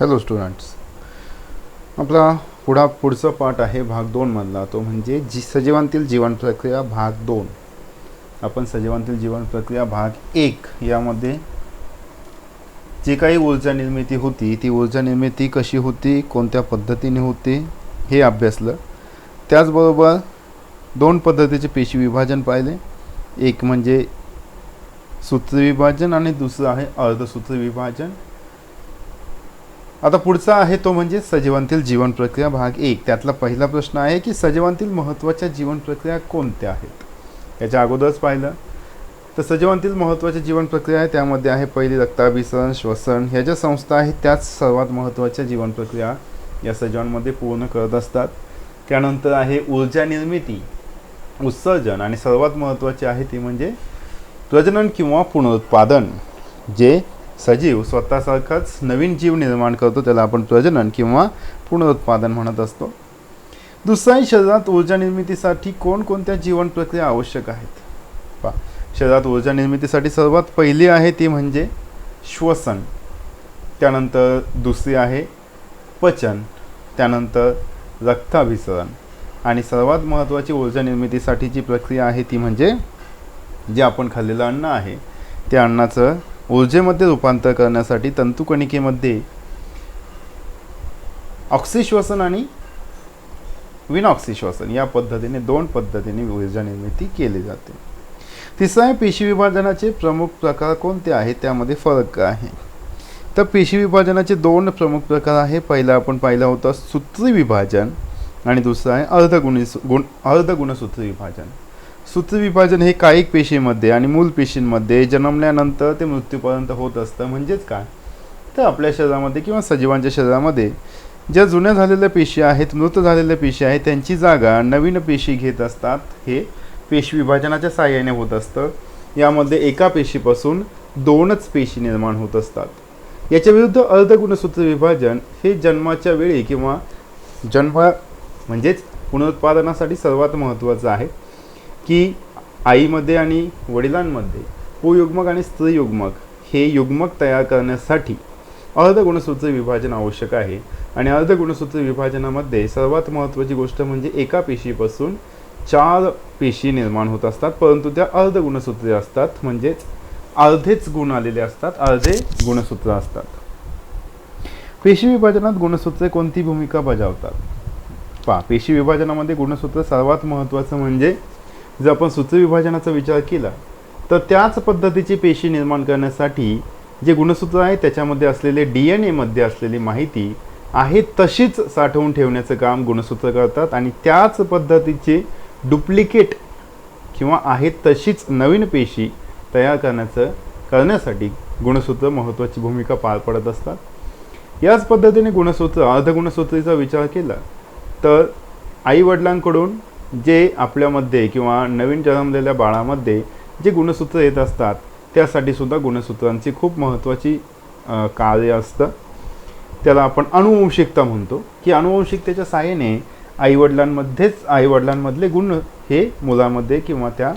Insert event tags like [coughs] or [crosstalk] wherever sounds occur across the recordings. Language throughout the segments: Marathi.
हॅलो स्टुडंट्स आपला पुढा पुढचा पाठ आहे भाग दोनमधला तो म्हणजे जी सजीवांतील जीवन प्रक्रिया भाग दोन. आपण सजीवांतील जीवन प्रक्रिया भाग एक यामध्ये जी काही ऊर्जा निर्मिती होती ती ऊर्जा निर्मिती कशी होती कोणत्या पद्धतीने होती हे अभ्यासलं. त्याचबरोबर दोन पद्धतीचे पेशी विभाजन पाहिले. एक म्हणजे सूत्रविभाजन आणि दुसरं आहे अर्धसूत्र विभाजन. आता पुढचा आहे तो म्हणजे सजीवांतील जीवन प्रक्रिया भाग एक. त्यातला पहिला प्रश्न आहे की सजीवांतील महत्त्वाच्या जीवन प्रक्रिया कोणत्या आहेत? याच्या अगोदरच पाहिलं. तर सजीवांतील महत्त्वाच्या जीवन प्रक्रिया आहे त्यामध्ये आहे पहिली रक्ताभिसरण श्वसन. ह्या ज्या संस्था आहेत त्याच सर्वात महत्त्वाच्या जीवन प्रक्रिया या सजीवांमध्ये पूर्ण करत असतात. त्यानंतर आहे ऊर्जा निर्मिती उत्सर्जन आणि सर्वात महत्त्वाचे आहे ते म्हणजे प्रजनन किंवा पुनरुत्पादन जे सजीव स्वतःसारखाच नवीन जीव निर्माण करतो त्याला आपण प्रजनन किंवा पुनरुत्पादन म्हणत असतो. दुसराही शरीरात ऊर्जा निर्मितीसाठी कोणकोणत्या जीवन प्रक्रिया आवश्यक आहेत? पहा शरीरात ऊर्जा निर्मितीसाठी सर्वात पहिली आहे ती म्हणजे श्वसन. त्यानंतर दुसरी आहे पचन. त्यानंतर रक्ताभिसरण. आणि सर्वात महत्त्वाची ऊर्जा निर्मितीसाठीची प्रक्रिया आहे ती म्हणजे जे आपण खाल्लेलं अन्न आहे त्या अन्नाचं ऊर्जेमध्ये रूपांतर करण्यासाठी तंतुकणिकेमध्ये ऑक्सिश्वसन आणि विनऑक्सिश्वसन या पद्धतीने दोन पद्धतीने ऊर्जा निर्मिती केली जाते. तिसरं आहे पेशी विभाजनाचे प्रमुख प्रकार कोणते आहेत? त्यामध्ये फरक काय आहे. तर पेशी विभाजनाचे दोन प्रमुख प्रकार आहे पहिला आपण पाहिला होता सूत्री विभाजन आणि दुसरं आहे अर्धगुणी गुण अर्धगुणसूत्री विभाजन. सूत्रविभाजन हे कायिक पेशीमध्ये आणि मूल पेशींमध्ये जन्मल्यानंतर ते मृत्यूपर्यंत होत असतं. म्हणजेच काय? तर आपल्या शरीरामध्ये किंवा सजीवांच्या शरीरामध्ये ज्या जुन्या झालेल्या पेशी आहेत मृत झालेल्या पेशी आहेत त्यांची जागा नवीन पेशी घेत असतात. हे पेशी विभाजनाच्या साहाय्याने होत असतं. यामध्ये एका पेशीपासून दोनच पेशी निर्माण होत असतात. याच्या विरुद्ध अर्धगुणसूत्र विभाजन हे जन्माच्या वेळी किंवा जन्म म्हणजेच पुनरुत्पादनासाठी सर्वात महत्त्वाचं आहे. की आईमध्ये आणि वडिलांमध्ये पुयुग्मक आणि स्त्रीयुग्मक हे युग्मक तयार करण्यासाठी अर्धगुणसूत्र विभाजन आवश्यक आहे. आणि अर्धगुणसूत्र विभाजनामध्ये सर्वात महत्त्वाची गोष्ट म्हणजे एका पेशीपासून चार पेशी निर्माण होत असतात परंतु त्या अर्धगुणसूत्रे असतात म्हणजेच अर्धेच गुण आलेले असतात अर्धे गुणसूत्र असतात. पेशी विभाजनात गुणसूत्रे कोणती भूमिका बजावतात? पहा पेशी विभाजनामध्ये गुणसूत्र सर्वात महत्त्वाचं म्हणजे जर आपण सूत्रविभाजनाचा विचार केला तर त्याच पद्धतीची पेशी निर्माण करण्यासाठी जे गुणसूत्र आहे त्याच्यामध्ये असलेले डी एन एमध्ये असलेली माहिती आहे तशीच साठवून ठेवण्याचं काम गुणसूत्र करतात आणि त्याच पद्धतीचे डुप्लिकेट किंवा आहे तशीच नवीन पेशी तयार करण्याचं करण्यासाठी गुणसूत्र महत्त्वाची भूमिका पार पडत असतात. याच पद्धतीने गुणसूत्र अर्धगुणसूत्रीचा विचार केला तर आईवडिलांकडून जे आपल्यामध्ये किंवा नवीन जन्मलेल्या बाळामध्ये जे गुणसूत्र येत असतात त्यासाठी सुद्धा गुणसूत्रांची खूप महत्त्वाची कार्य असतं. त्याला आपण अनुवंशिकता म्हणतो. की अनुवंशिकतेच्या साहाय्याने आईवडिलांमध्येच आईवडिलांमधले गुण हे मुलामध्ये किंवा त्या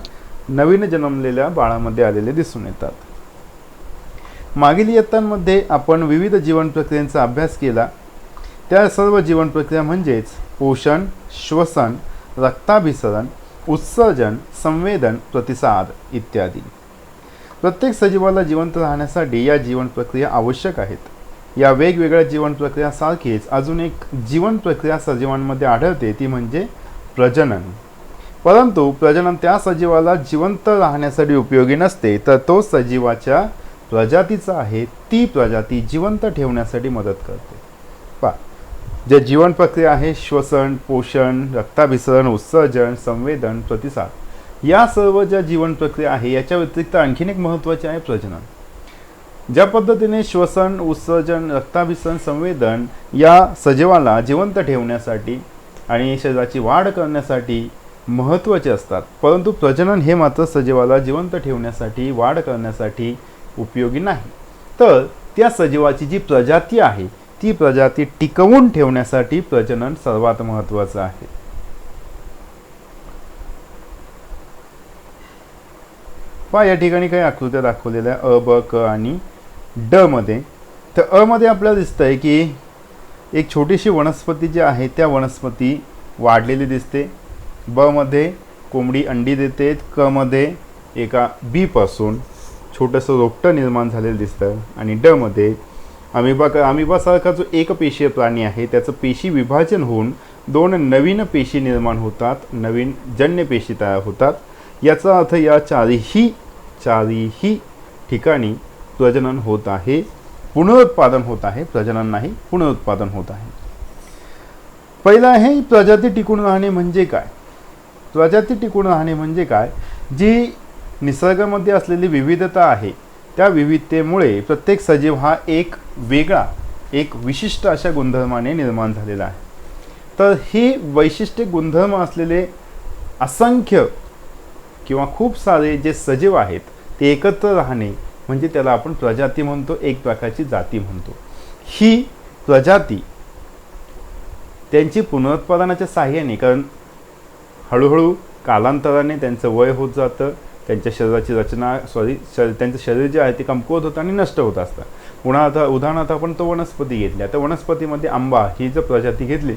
नवीन जन्मलेल्या बाळामध्ये आलेले दिसून येतात. मागील इयत्तांमध्ये आपण विविध जीवन प्रक्रियांचा अभ्यास केला. त्या सर्व जीवन प्रक्रिया म्हणजेच पोषण श्वसन रक्ताभिसरण उत्सर्जन संवेदन प्रतिसाद इत्यादी. प्रत्येक सजीवाला जिवंत राहण्यासाठी या जीवन प्रक्रिया आवश्यक आहेत. या वेगवेगळ्या जीवन प्रक्रियासारखीच अजून एक जीवन प्रक्रिया सजीवांमध्ये आढळते ती म्हणजे प्रजनन. परंतु प्रजनन त्या सजीवाला जिवंत राहण्यासाठी उपयोगी नसते तर तो सजीवाच्या प्रजातीचा आहे ती प्रजाती जिवंत ठेवण्यासाठी मदत करते. पा जे जीवन प्रक्रिया आहे श्वसन पोषण रक्ताभिसरण उत्सर्जन संवेदन प्रतिसाद या सर्व ज्या जीवन प्रक्रिया आहे याच्या व्यतिरिक्त आणखीन एक महत्त्वाचे आहे प्रजनन. ज्या पद्धतीने श्वसन उत्सर्जन रक्ताभिसरण संवेदन या सजीवाला जिवंत ठेवण्यासाठी आणि शरीराची वाढ करण्यासाठी महत्त्वाचे असतात परंतु प्रजनन हे मात्र सजीवाला जिवंत ठेवण्यासाठी वाढ करण्यासाठी उपयोगी नाही. तर त्या सजीवाची जी प्रजाती आहे ती प्रजाती टिकवून ठेवण्यासाठी प्रजनन सर्वात महत्त्वाचं आहे. पहा या ठिकाणी काही आकृत्या दाखवलेल्या अ ब क आणि ड मध्ये. तर अमध्ये आपल्याला दिसतंय की एक छोटीशी वनस्पती जी आहे त्या वनस्पती वाढलेली दिसते. ब मध्ये कोंबडी अंडी देते क मध्ये एका बीपासून छोटंसं रोपटं निर्माण झालेलं दिसतं आणि ड मध्ये अमिबा अमिबासारखा जो एकपेशीय प्राणी आहे त्याचं पेशी विभाजन होऊन दोन नवीन पेशी निर्माण होतात नवीन जन्य पेशी तयार होतात. याचा अर्थ या चारीही चारीही ठिकाणी प्रजनन होत आहे पुनरुत्पादन होत आहे प्रजनन नाही पुनरुत्पादन होत आहे. पहिलं आहे प्रजाती टिकून राहणे म्हणजे काय? प्रजाती टिकून राहणे म्हणजे काय? जी निसर्गामध्ये असलेली विविधता आहे त्या विविधतेमुळे प्रत्येक सजीव हा एक वेगळा एक विशिष्ट अशा गुणधर्माने निर्माण झालेला आहे. तर ही वैशिष्ट्य गुणधर्म असलेले असंख्य किंवा खूप सारे जे सजीव आहेत ते एकत्र राहणे म्हणजे त्याला आपण प्रजाती म्हणतो एक प्रकारची जाती म्हणतो. ही प्रजाती त्यांची पुनरुत्पादनाच्या साह्याने कारण हळूहळू कालांतराने त्यांचं वय होत जातं त्यांच्या शरीराची रचना सॉरी शर त्यांचं शरीर जे आहे ते कमकुवत होतं आणि नष्ट होत असतं. पुन्हा आता उदाहरणार्थ आपण तो वनस्पती घेतल्या तर वनस्पतीमध्ये आंबा ही जर प्रजाती घेतली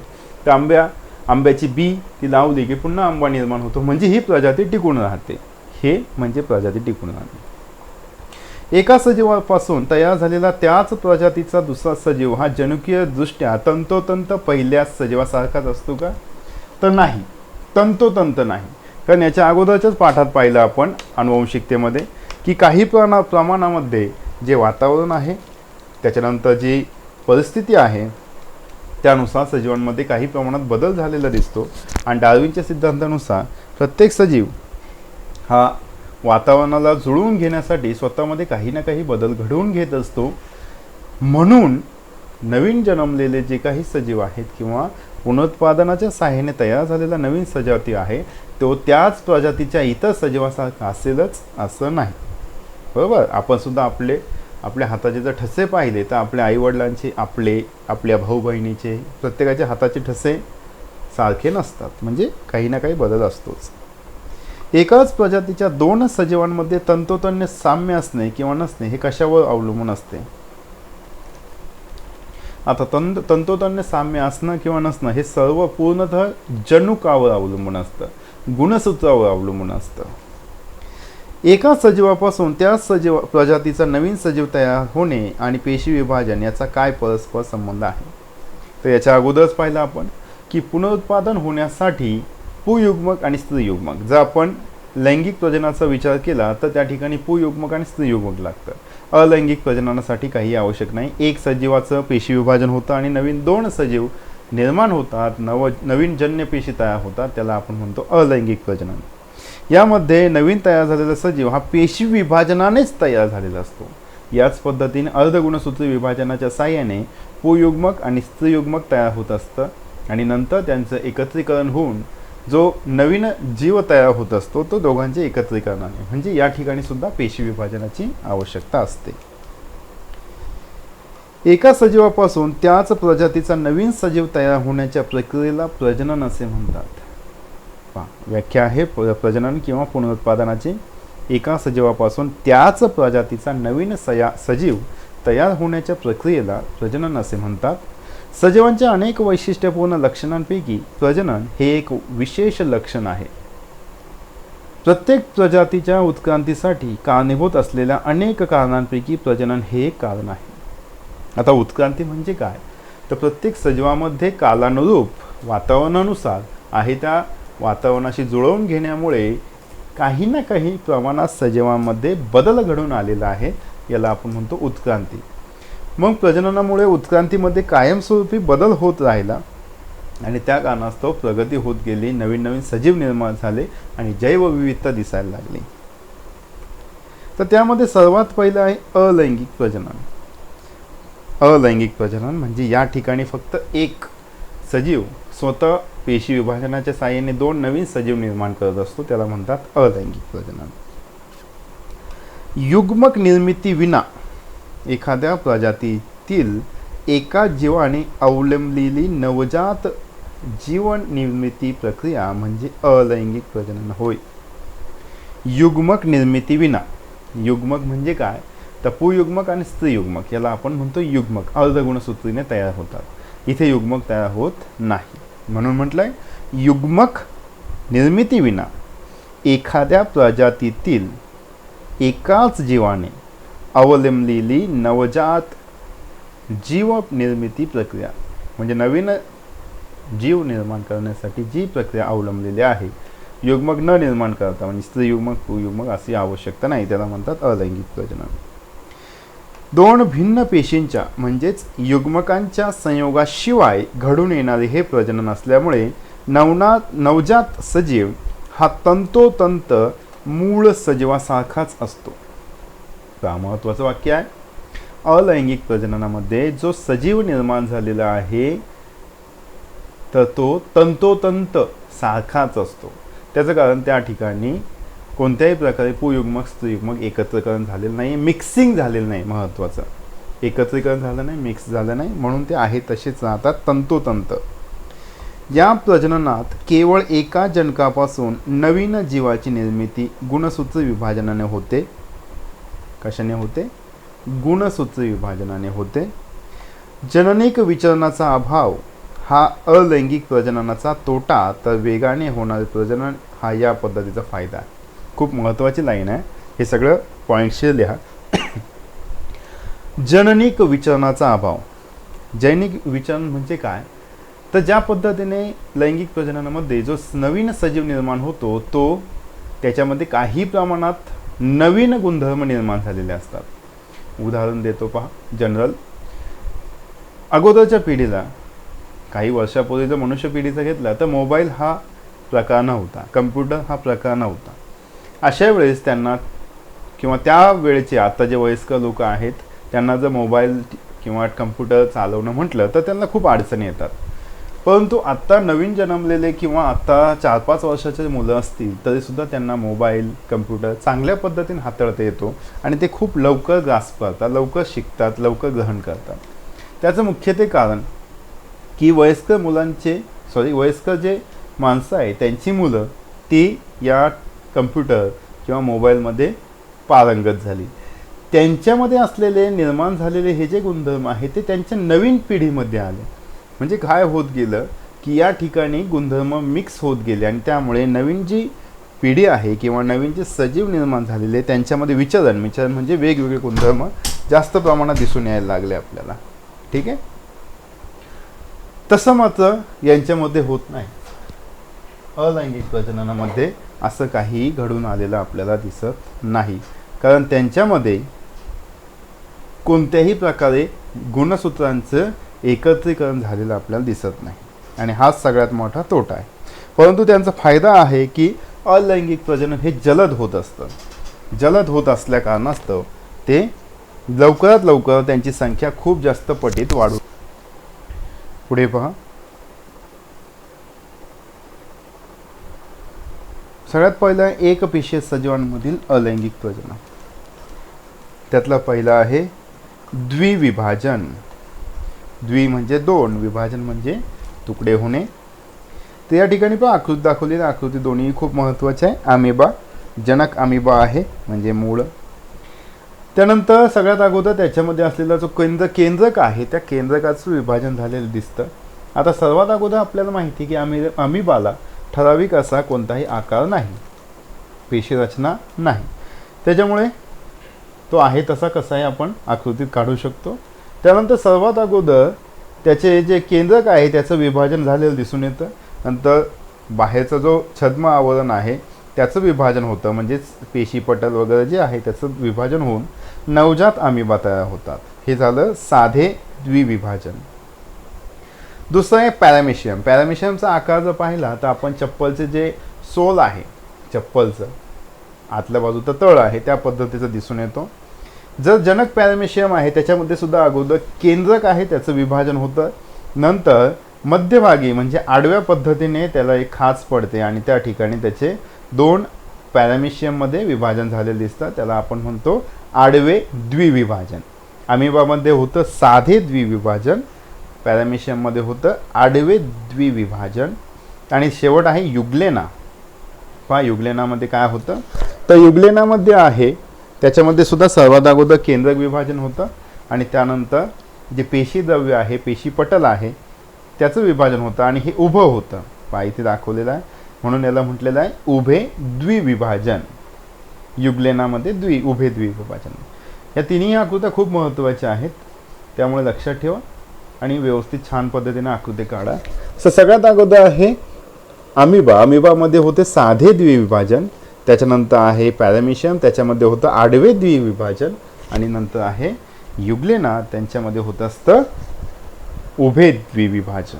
तर आंब्या आंब्याची बी ती लावली की पुन्हा आंबा निर्माण होतो. म्हणजे ही प्रजाती टिकून राहते. हे म्हणजे प्रजाती टिकून राहणे एका सजीवापासून तयार झालेला त्याच प्रजातीचा दुसरा सजीव हा जनुकीयदृष्ट्या तंतोतंत पहिल्या सजीवासारखाच असतो का? तर नाही. तंतोतंत नाही. कारण याच्या अगोदरच्याच पाठात पाहिलं आपण अनुवंशिकतेमध्ये की काही प्रमा प्रमाणामध्ये जे वातावरण आहे त्याच्यानंतर जी परिस्थिती आहे त्यानुसार सजीवांमध्ये काही प्रमाणात बदल झालेला दिसतो. आणि डार्विनच्या सिद्धांतानुसार प्रत्येक सजीव हा वातावरणाला जुळवून घेण्यासाठी स्वतःमध्ये काही ना काही बदल घडवून घेत असतो. म्हणून नवीन जन्मलेले जे काही सजीव आहेत किंवा पुनरुत्पादनाच्या सहाय्याने तयार झालेला नवीन सजावती आहे. तो त्याच प्रजातीच्या इतर सजीवासारखा असेलच असं नाही. बरोबर? आपण सुद्धा आपले आपल्या हाताचे जर ठसे पाहिले तर आपल्या आईवडिलांचे आपले आपल्या भाऊ बहिणीचे प्रत्येकाच्या हाताचे ठसे सारखे नसतात. म्हणजे काही ना काही बदल असतोच. एकाच प्रजातीच्या दोन सजीवांमध्ये तंतोतन्य साम्य असणे किंवा नसणे हे कशावर अवलंबून असते? आता तंत तंतोतंत साम्य असणं किंवा नसणं हे सर्व पूर्णतः जनुकावर अवलंबून असतं. गुणसूत्रावर अवलंबून असतं. एका सजीवापासून त्या सजीव प्रजातीचा नवीन सजीव तयार होणे आणि पेशी विभाजन याचा काय परस्पर संबंध आहे? तर याच्या अगोदरच पाहिलं आपण की पुनरुत्पादन होण्यासाठी पुयुग्मक आणि स्त्रीयुग्मक. जर आपण लैंगिक प्रजनाचा विचार केला तर त्या ठिकाणी पुयुग्मक आणि स्त्रीयुग्मक लागतं. अलैंगिक प्रजननासाठी काही आवश्यक नाही. एक सजीवाचं पेशी विभाजन होतं आणि नवीन दोन सजीव निर्माण होतात. नव नवीन जन्य पेशी तयार होतात. त्याला आपण म्हणतो अलैंगिक प्रजनन. यामध्ये नवीन तयार झालेला सजीव हा पेशी विभाजनानेच तयार झालेला असतो. याच पद्धतीने अर्धगुणसूत्री विभाजनाच्या साह्याने पुयुग्मक आणि स्त्रीयुग्मक तयार होत असतं आणि नंतर त्यांचं एकत्रीकरण होऊन जो नवीन जीव तयार होत असतो तो दोघांचे एकत्रीकरणाने म्हणजे या ठिकाणी सुद्धा पेशी विभाजनाची आवश्यकता असते. एका सजीवापासून त्याच प्रजातीचा नवीन सजीव तयार होण्याच्या प्रक्रियेला प्रजनन असे म्हणतात. व्याख्या आहे प्रजनन किंवा पुनरुत्पादनाची. एका सजीवापासून त्याच प्रजातीचा नवीन सया सजीव तयार होण्याच्या प्रक्रियेला प्रजनन असे म्हणतात. सजीवांच्या अनेक वैशिष्ट्यपूर्ण लक्षणांपैकी प्रजनन हे एक विशेष लक्षण आहे. प्रत्येक प्रजातीच्या उत्क्रांतीसाठी कारणीभूत असलेल्या अनेक कारणांपैकी प्रजनन हे एक कारण आहे. आता उत्क्रांती म्हणजे काय? तर प्रत्येक सजीवामध्ये कालानुरूप वातावरणानुसार आहे त्या वातावरणाशी जुळवून घेण्यामुळे काही ना काही प्रमाणात सजीवांमध्ये बदल घडून आलेला आहे याला आपण म्हणतो उत्क्रांती. मग प्रजननामुळे उत्क्रांतीमध्ये कायमस्वरूपी बदल होत राहिला आणि त्या कारणास्तव प्रगती होत गेली नवीन नवीन सजीव निर्माण झाले आणि जैवविविधता दिसायला लागली. तर त्यामध्ये सर्वात पहिलं आहे अलैंगिक प्रजनन. अलैंगिक प्रजनन म्हणजे या ठिकाणी फक्त एक सजीव स्वतः पेशी विभाजनाच्या साह्याने दोन नवीन सजीव निर्माण करत असतो त्याला म्हणतात अलैंगिक प्रजनन. युग्मक निर्मिती विना एखाद्या प्रजातीतील एका जीवाने अवलंबलेली नवजात जीवन निर्मिती प्रक्रिया म्हणजे अलैंगिक प्रजनन. होय. युग्मक निर्मिती विना. युग्मक म्हणजे काय? तपुयुग्मक आणि स्त्रीयुग्मक याला आपण म्हणतो युग्मक. अर्धगुणसूत्रीने तयार होतात. इथे युग्मक तयार होत नाही. म्हणून म्हटलंय युग्मक निर्मितीविना एखाद्या प्रजातीतील एकाच जीवाने अवलंबलेली नवजात जीव निर्मिती प्रक्रिया. म्हणजे नवीन जीव निर्माण करण्यासाठी जी प्रक्रिया अवलंबलेली आहे युग्मक न निर्माण करता म्हणजे स्त्री युग्मक कुयुग्मक अशी आवश्यकता नाही त्याला म्हणतात अलैंगिक प्रजनन. दोन भिन्न पेशींच्या म्हणजेच युग्मकांच्या संयोगाशिवाय घडून येणारे हे प्रजनन असल्यामुळे नवना नवजात सजीव हा तंतोतंत मूळ सजीवासारखाच असतो. का महत्वाचं वाक्य आहे? अलैंगिक प्रजननामध्ये जो सजीव निर्माण झालेला आहे तर तो तंतोतंत सारखाच असतो. त्याचं कारण त्या ठिकाणी कोणत्याही प्रकारे पुयुग्मक स्त्रीयुग्मक एकत्रीकरण झालेलं नाही मिक्सिंग झालेलं नाही महत्त्वाचं एकत्रीकरण झालं नाही मिक्स झालं नाही म्हणून ते आहे तसेच राहतात तंतोतंत. या प्रजननात केवळ एका जनकापासून नवीन जीवाची निर्मिती गुणसूत्र विभाजनाने होते कशाने होते? गुणसूत्र विभाजनाने होते. जननिक विचरणाचा अभाव हा अलैंगिक प्रजननाचा तोटा तर वेगाने होणारे प्रजनन हा या पद्धतीचा फायदा आहे. खूप महत्त्वाची लाईन आहे. हे सगळं पॉईंटशी लिहा. [coughs] जननिक विचरणाचा अभाव. जैनिक विचलन म्हणजे काय? तर ज्या पद्धतीने लैंगिक प्रजननामध्ये जो नवीन सजीव निर्माण होतो तो त्याच्यामध्ये काही प्रमाणात नवीन गुणधर्म निर्माण झालेले असतात. उदाहरण देतो पहा जनरल. अगोदरच्या पिढीला काही वर्षापूर्वी जर मनुष्य पिढीचा घेतला तर मोबाईल हा प्रकार नव्हता कम्प्युटर हा प्रकार नव्हता अशा वेळेस त्यांना किंवा त्या वेळेचे आता जे वयस्कर लोक आहेत त्यांना जर मोबाईल किंवा कम्प्युटर चालवणं म्हटलं तर त्यांना खूप अडचणी येतात. परंतु आत्ता नवीन जन्मलेले किंवा आत्ता चार पाच वर्षाचे मुलं असतील तरीसुद्धा त्यांना मोबाईल कम्प्युटर चांगल्या पद्धतीने हाताळता येतो आणि ते खूप लवकर ग्रास्प करतात लवकर शिकतात लवकर ग्रहण करतात. त्याचं मुख्य ते कारण की वयस्कर मुलांचे सॉरी वयस्कर जे माणसं आहे त्यांची मुलं ती या कम्प्युटर किंवा मोबाईलमध्ये पारंगत झाली. त्यांच्यामध्ये असलेले निर्माण झालेले हे जे गुणधर्म आहे ते त्यांच्या नवीन पिढीमध्ये आले. म्हणजे काय होत गेलं की या ठिकाणी गुणधर्म मिक्स होत गेले आणि त्यामुळे नवीन जी पिढी आहे किंवा नवीन जे सजीव निर्माण झालेले त्यांच्यामध्ये विचरण विचरण म्हणजे वेगवेगळे गुणधर्म जास्त प्रमाणात दिसून यायला लागले आपल्याला. ठीक आहे? तसं मात्र यांच्यामध्ये होत नाही. अलैंगिक प्रजननामध्ये असं काही घडून आलेलं आपल्याला दिसत नाही. कारण त्यांच्यामध्ये कोणत्याही प्रकारे गुणसूत्रांचं एकत्रीकरण झालेलं आपल्याला दिसत नाही. आणि हाच सगळ्यात मोठा तोटा आहे. परंतु त्यांचा फायदा आहे की अलैंगिक प्रजनन हे जलद होत असतं. जलद होत असल्या कारणास्तव ते लवकरात लवकर त्यांची संख्या खूप जास्त पटीत वाढू. पुढे पहा. सगळ्यात पहिलं एक पेशीय सजीवांमधील अलैंगिक प्रजनन. त्यातला पहिला आहे द्विविभाजन. द्वि म्हणजे दोन विभाजन म्हणजे तुकडे होणे. तर या ठिकाणी पण आकृती दाखवलेली आकृती दोन्ही खूप महत्त्वाचे आहे. आमेबा जनक आमेबा आहे म्हणजे मूळ. त्यानंतर सगळ्यात अगोदर त्याच्यामध्ये असलेला जो केंद्र केंद्रक आहे त्या केंद्रकाचं विभाजन झालेलं दिसतं. आता सर्वात अगोदर आपल्याला माहिती आहे की आम्ही अमिबाला ठराविक असा कोणताही आकार नाही पेशी रचना नाही. त्याच्यामुळे तो आहे तसा कसाही आपण आकृतीत काढू शकतो. त्यानंतर सर्वात अगोदर त्याचे जे केंद्रक आहे त्याचं विभाजन झालेलं दिसून येतं. नंतर बाहेरचा जो छद्म आवरण आहे त्याचं विभाजन होतं. म्हणजेच पेशीपटल वगैरे जे आहे त्याचं विभाजन होऊन नवजात आमिबा तयार होतात. हे झालं साधे द्विविभाजन. दुसरं आहे पॅरामेशियम. पॅरामेशियमचा आकार जर पाहिला तर आपण चप्पलचे जे सोल आहे चप्पलचं आतल्या बाजूचं तळ आहे त्या पद्धतीचं दिसून येतो. जर जनक पॅरामेशियम आहे त्याच्यामध्ये सुद्धा अगोदर केंद्रक आहे त्याचं विभाजन होतं. नंतर मध्यभागी म्हणजे आडव्या पद्धतीने त्याला एक खाच पडते आणि त्या ठिकाणी त्याचे दोन पॅरामेशियममध्ये विभाजन झालेले दिसतं त्याला आपण म्हणतो आडवे द्विविभाजन. अमिबामध्ये होतं साधे द्विविभाजन पॅरामेशियममध्ये होतं आडवे द्विविभाजन. आणि शेवट आहे युग्लेना. पहा युग्लेनामध्ये काय होतं? तर युग्लेनामध्ये आहे त्याच्यामध्ये सुद्धा सर्वात अगोदर केंद्रक विभाजन होतं आणि त्यानंतर जे पेशी द्रव्य आहे पेशीपटल आहे त्याचं विभाजन होतं आणि हे उभं होतं. पहा इथे दाखवलेलं आहे. म्हणून याला म्हटलेलं आहे उभे द्विविभाजन. युगलेनामध्ये द्वि उभे द्विविभाजन. या तिन्ही आकृत्या खूप महत्त्वाच्या आहेत. त्यामुळे लक्षात ठेवा आणि व्यवस्थित छान पद्धतीने आकृती काढा. तर सगळ्यात अगोदर आहे अमिबा. अमिबामध्ये होते साधे द्विविभाजन. त्याच्यानंतर आहे पॅरामिशियम त्याच्यामध्ये होतं आडवे द्विविभाजन आणि नंतर आहे युग्लेना त्यांच्यामध्ये होत असतं उभे द्विविभाजन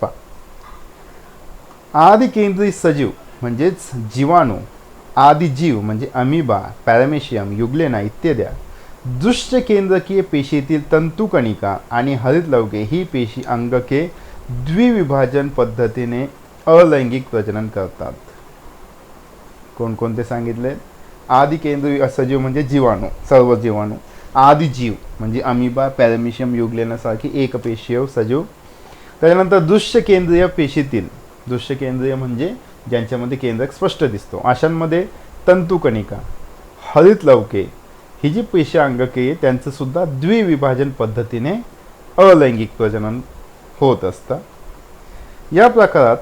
पहा. आदिकेंद्रित सजीव म्हणजेच जीवाणू आदिजीव म्हणजे अमिबा पॅरामेशियम युग्लेना इत्याद्या दृश्य केंद्रकीय पेशीतील तंतुकणिका आणि हरितलवके ही पेशी अंगके द्विविभाजन पद्धतीने अलैंगिक प्रजनन करतात. कोणकोणते सांगितले? आदिकेंद्रीय सजीव म्हणजे जीवाणू सर्व जीवाणू. आदिजीव म्हणजे अमिबा पॅरामिशियम युगलेनासारखी एकपेशीय सजीव. त्याच्यानंतर दृश्य केंद्रीय पेशीतील दृश्य केंद्रीय म्हणजे ज्यांच्यामध्ये केंद्रक स्पष्ट दिसतो. अशांमध्ये तंतुकणिका हरित लवके ही जी पेशी अंगके आहे, त्यांचं सुद्धा द्विविभाजन पद्धतीने अलैंगिक प्रजनन होत असतं. या प्रकारात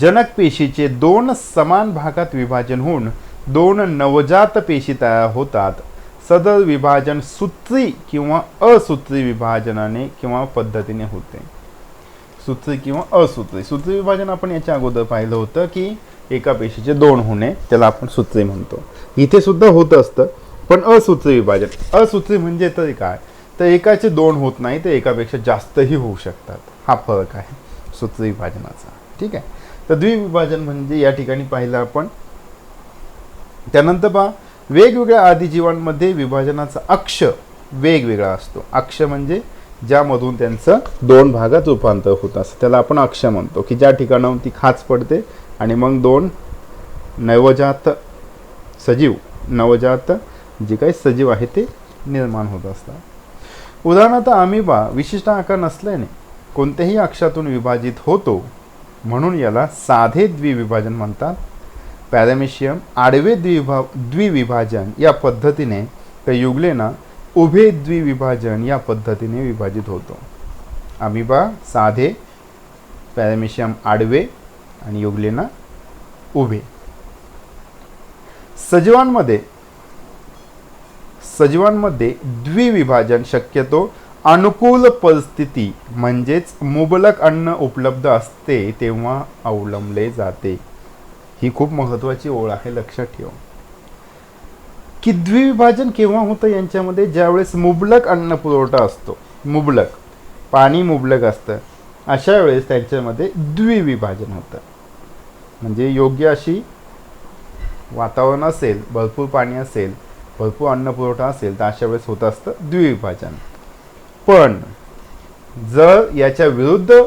जनक पेशीचे दोन समान भागात विभाजन होऊन दोन नवजात पेशी तयार होतात. सदर विभाजन सूत्री किंवा असूत्री विभाजनाने किंवा पद्धतीने होते. सूत्री किंवा असूत्री. सूत्री विभाजन आपण याच्या अगोदर पाहिलं होतं की एका पेशीचे दोन होणे त्याला आपण सूत्री म्हणतो. इथे सुद्धा होत असतं पण असूत्री विभाजन. असूत्री म्हणजे तरी काय? तर एकाचे दोन होत नाही तर एकापेक्षा जास्तही होऊ शकतात. हा फरक आहे. सूत्रविभाजनाचा ठीक आहे? तर द्विविभाजन म्हणजे या ठिकाणी पाहिलं आपण. त्यानंतर पहा वेगवेगळ्या आदिजीवांमध्ये विभाजनाचा अक्ष वेगवेगळा असतो. अक्ष म्हणजे ज्यामधून त्यांचं दोन भागात रूपांतर होत असतं. त्याला आपण अक्ष म्हणतो की ज्या ठिकाणाहून ती खाच पडते आणि मग दोन नवजात सजीव नवजात जे काही सजीव आहे ते निर्माण होत असतात. उदाहरणार्थ अमिबा विशिष्ट आकार नसल्याने कोणत्याही अक्षातून विभाजित होतो म्हणून याला साधे द्विविभाजन म्हणतात. पॅरामेशियम आडवे द्विभा द्विविभाजन या पद्धतीने तर युगलेना उभे द्विविभाजन या पद्धतीने विभाजित होतो. अमिबा साधे पॅरामेशियम आडवे आणि युगलेना उभे. सजीवांमध्ये सजीवांमध्ये द्विविभाजन शक्यतो अनुकूल परिस्थिती म्हणजेच मुबलक अन्न उपलब्ध असते तेव्हा अवलंबले जाते. ही खूप महत्त्वाची ओळ आहे लक्षात ठेवा. की द्विविभाजन केव्हा होतं यांच्यामध्ये? ज्यावेळेस मुबलक अन्न पुरवठा असतो. मुबलक. पाणी मुबलक असतं. अशा वेळेस त्यांच्यामध्ये द्विविभाजन होतं. म्हणजे योग्य अशी वातावरण असेल भरपूर पाणी असेल भरपूर अन्न पुरवठा असेल तर अशा वेळेस होत असतं द्विविभाजन. पण जर याच्या विरुद्ध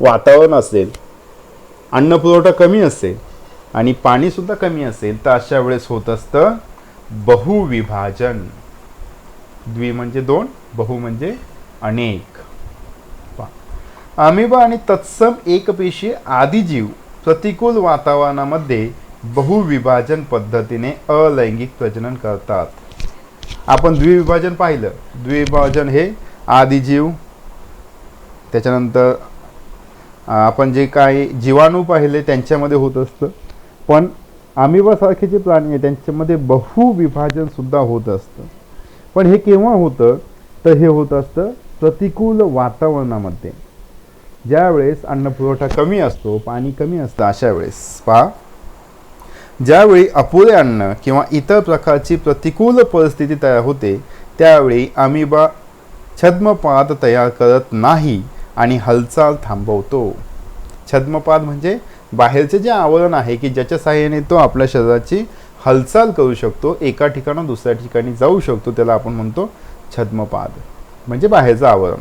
वातावरण असेल अन्न पुरवठा कमी असेल आणि पाणीसुद्धा कमी असेल तर अशा वेळेस होत असतं बहुविभाजन. द्वि म्हणजे दोन बहु म्हणजे अनेक. अमिबा आणि तत्सम एकपेशी आदिजीव प्रतिकूल वातावरणामध्ये बहुविभाजन पद्धतीने अलैंगिक प्रजनन करतात. आपण द्विविभाजन पाहिलं. द्विविभाजन हे आदिजीव त्याच्यानंतर आपण जे काही जीवाणू पाहिले त्यांच्यामध्ये होत असतं. पण अमिबासारखे जे प्राणी आहे त्यांच्यामध्ये बहुविभाजन सुद्धा होत असतं. पण हे केव्हा होतं? तर हे होत असतं प्रतिकूल वातावरणामध्ये. ज्यावेळेस अन्नपुरवठा कमी असतो पाणी कमी असतं अशा वेळेस. पहा. ज्यावेळी अपुरे अन्न किंवा इतर प्रकारची प्रतिकूल परिस्थिती तयार होते त्यावेळी अमिबा छद्मपाद तयार करत नाही आणि हालचाल थांबवतो. छद्मपाद म्हणजे बाहेरचे जे आवरण आहे की ज्याच्या सहाय्याने तो आपल्या शरीराची हालचाल करू शकतो एका ठिकाणून दुसऱ्या ठिकाणी जाऊ शकतो त्याला आपण म्हणतो छद्मपाद. म्हणजे बाहेरचं आवरण.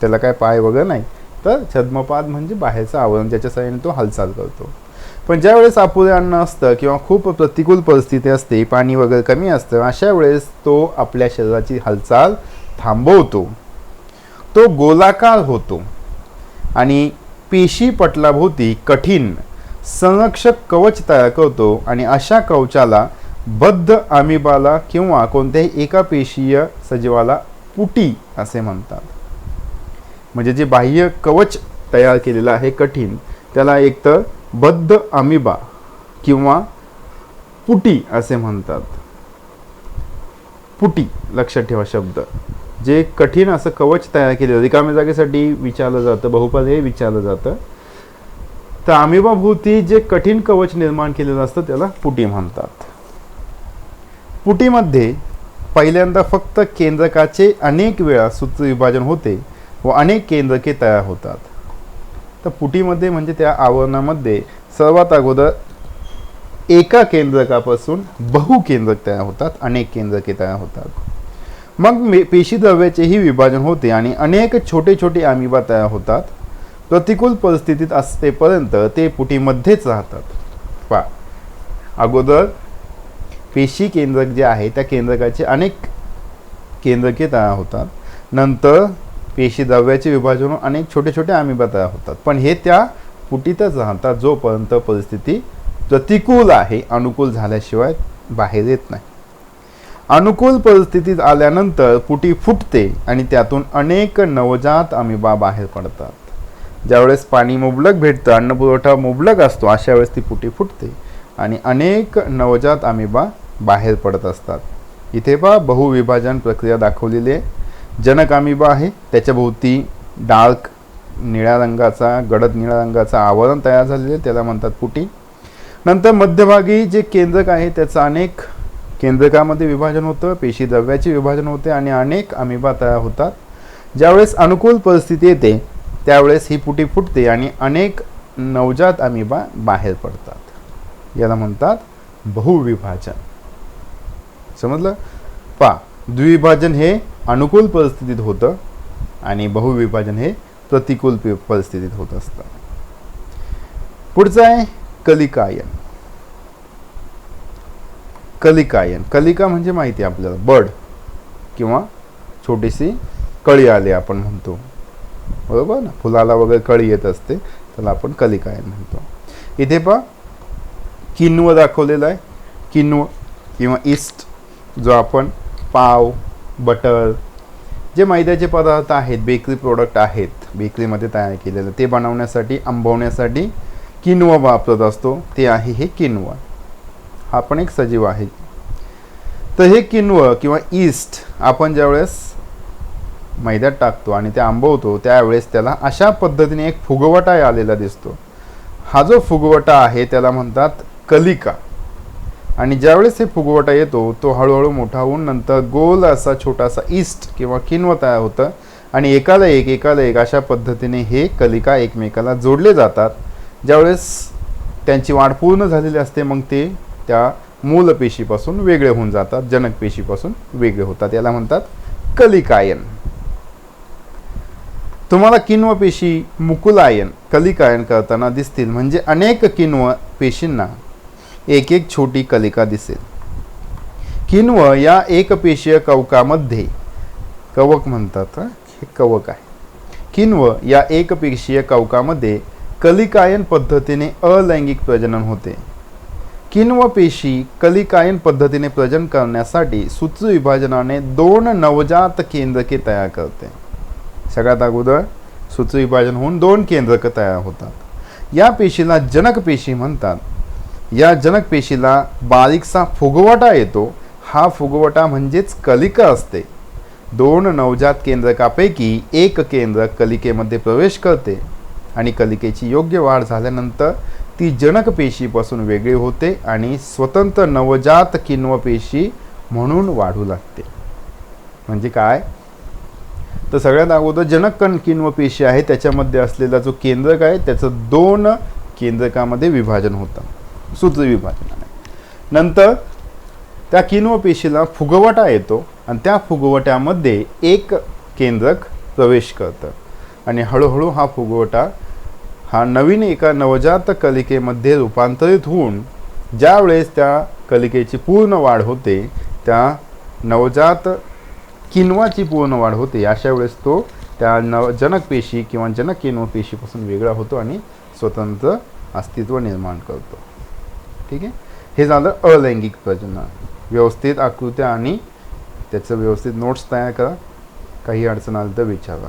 त्याला काय पाय वगैरे नाही. तर छद्मपाद म्हणजे बाहेरचं आवरण ज्याच्या सहाय्याने तो हालचाल करतो. पण ज्या वेळेस अपुरे अन्न असतं किंवा खूप प्रतिकूल परिस्थिती असते पाणी वगैरे कमी असतं अशा वेळेस तो आपल्या शरीराची हालचाल थांबवतो. तो गोलाकार होतो. आणि पेशी पटलाभोवती कठीण संरक्षक कवच तयार करतो आणि अशा कवचाला बद्ध आमिबाला किंवा कोणत्याही एका पेशीय सजीवाला पुटी असे म्हणतात. म्हणजे जे बाह्य कवच तयार केलेलं आहे कठीण त्याला एकतर बद्ध अमिबा किंवा पुटी असे म्हणतात. पुटी लक्षात ठेवा शब्द. जे कठीण असं कवच तयार केलेलं रिकाम्या जागेसाठी विचारलं जातं बहुपद विचारलं जातं. तर अमिबाभोवती जे कठीण कवच निर्माण केलेलं असतं त्याला पुटी म्हणतात. पुटीमध्ये पहिल्यांदा फक्त केंद्रकाचे अनेक वेळा सूत्रविभाजन होते व अनेक केंद्रके तयार होतात. तर पुटीमध्ये म्हणजे त्या आवरणामध्ये सर्वात अगोदर एका केंद्रकापासून बहुकेंद्रक तयार होतात अनेक केंद्रके तयार होतात. मग मे पेशीद्रव्याचेही विभाजन होते आणि अनेक छोटे छोटे आमिबा तयार होतात. प्रतिकूल परिस्थितीत असतेपर्यंत ते पुटीमध्येच राहतात. पा अगोदर पेशी केंद्रक जे आहे त्या केंद्रकाचे अनेक केंद्रके तयार होतात. नंतर पेशी द्रव्याचे विभाजन अनेक छोटे छोटे अमिबा तयार होतात. पण हे त्या पुटीतच राहतात जोपर्यंत परिस्थिती प्रतिकूल आहे अनुकूल झाल्याशिवाय बाहेर येत नाही. अनुकूल परिस्थितीत आल्यानंतर पुटी फुटते आणि त्यातून अनेक नवजात अमिबा बाहेर पडतात. ज्यावेळेस पाणी मुबलक भेटतं अन्नपुरवठा मुबलक असतो अशा वेळेस ती पुटी फुटते आणि अनेक नवजात अमिबा बाहेर पडत असतात. इथे पहा बहुविभाजन प्रक्रिया दाखवलेली आहे. जनक अमिबा आहे. त्याच्याभोवती डार्क निळ्या रंगाचा गडद निळ्या रंगाचा आवरण तयार झालेले आहे, त्याला म्हणतात पुटी. नंतर मध्यभागी जे केंद्रक आहे त्याचं अनेक केंद्रकामध्ये विभाजन होतं पेशी द्रव्याचे विभाजन होते आणि अनेक अमिबा तयार होतात. ज्यावेळेस अनुकूल परिस्थिती येते त्यावेळेस ही पुटी फुटते आणि अनेक नवजात अमिबा बाहेर पडतात. याला म्हणतात बहुविभाजन. समजलं? पा द्विविभाजन हे अनुकूल परिस्थितीत होतं आणि बहुविभाजन हे प्रतिकूल परिस्थितीत होत असतं. पुढचं आहे कलिकायन. कलिकायन. कलिका म्हणजे माहिती आहे आपल्याला. बर्ड किंवा छोटीशी कळी आली आपण म्हणतो. बरोबर ना? फुलाला वगैरे कळी येत असते त्याला आपण कलिकायन म्हणतो. इथे पहा किन्व दाखवलेला आहे. किन्व किंवा इस्ट जो आपण पाव बटर जे मैद्याचे पदार्थ आहेत बेकरी प्रोडक्ट आहेत बेकरीमध्ये तयार केलेलं ते बनवण्यासाठी आंबवण्यासाठी किनवा वापरत असतो. ते आहे हे किनवा. हा पण एक सजीव आहे. तर हे किनव किंवा ईस्ट आपण ज्यावेळेस मैद्यात टाकतो आणि ते आंबवतो त्यावेळेस त्याला अशा पद्धतीने एक फुगवटा आलेला दिसतो. हा जो फुगवटा आहे त्याला म्हणतात कलिका. आणि ज्यावेळेस हे फुगवटा येतो तो हळूहळू मोठा होऊन नंतर गोल असा छोटासा ईस्ट किंवा किन्व तयार होतं आणि एकाला एक एकाला एक अशा पद्धतीने हे कलिका एकमेकाला जोडले जातात. ज्यावेळेस त्यांची वाढ पूर्ण झालेली असते मग ते त्या मूल पेशीपासून वेगळे होऊन जातात जनक पेशीपासून वेगळे होतात. याला म्हणतात कलिकायन. तुम्हाला किन्व पेशी मुकुलायन कलिकायन करताना दिसतील. म्हणजे अनेक किन्व पेशींना एक एक छोटी कलिका दिसेल. किन्व या एकपेशीय कवकामध्ये कवक म्हणतात हे? कवक आहे. किन्व या एकपेशीय कवकामध्ये कलिकायन पद्धतीने अलैंगिक प्रजनन होते. किन्व पेशी कलिकायन पद्धतीने प्रजनन करण्यासाठी सूत्रविभाजनाने दोन नवजात केंद्रके तयार करते. सगळ्यात अगोदर सूत्रविभाजन होऊन दोन केंद्रक तयार होतात. या पेशीला जनक पेशी म्हणतात. या जनक पेशीला बारीकसा फुगवटा येतो. हा फुगवटा म्हणजेच कलिका असते. दोन नवजात केंद्रकापैकी एक केंद्रक कलिकेमध्ये प्रवेश करते आणि कलिकेची योग्य वाढ झाल्यानंतर ती जनक पेशीपासून वेगळी होते आणि स्वतंत्र नवजात किन्व पेशी म्हणून वाढू लागते. म्हणजे काय? तर सगळ्यात अगोदर जनक कण किन्व पेशी आहे. त्याच्यामध्ये असलेला जो केंद्रक आहे त्याचं दोन केंद्रकामध्ये विभाजन होतं. सूत्र नंतर त्या किन्व पेशीला फुगवटा येतो आणि त्या फुगवट्यामध्ये एक केंद्रक प्रवेश करतं. आणि हळूहळू हा फुगवटा हा नवीन एका नवजात कलिकेमध्ये रूपांतरित होऊन ज्यावेळेस त्या कलिकेची पूर्ण वाढ होते त्या नवजात किन्वाची पूर्ण वाढ होते अशा वेळेस तो त्या नव जनक पेशी किंवा जनक किन्व पेशीपासून वेगळा होतो आणि स्वतंत्र अस्तित्व निर्माण करतो. ठीक आहे? हे झालं अलैंगिक प्रजनन. व्यवस्थित आकृत्या आणि त्याचं व्यवस्थित नोट्स तयार करा. काही अडचण आली तर विचारा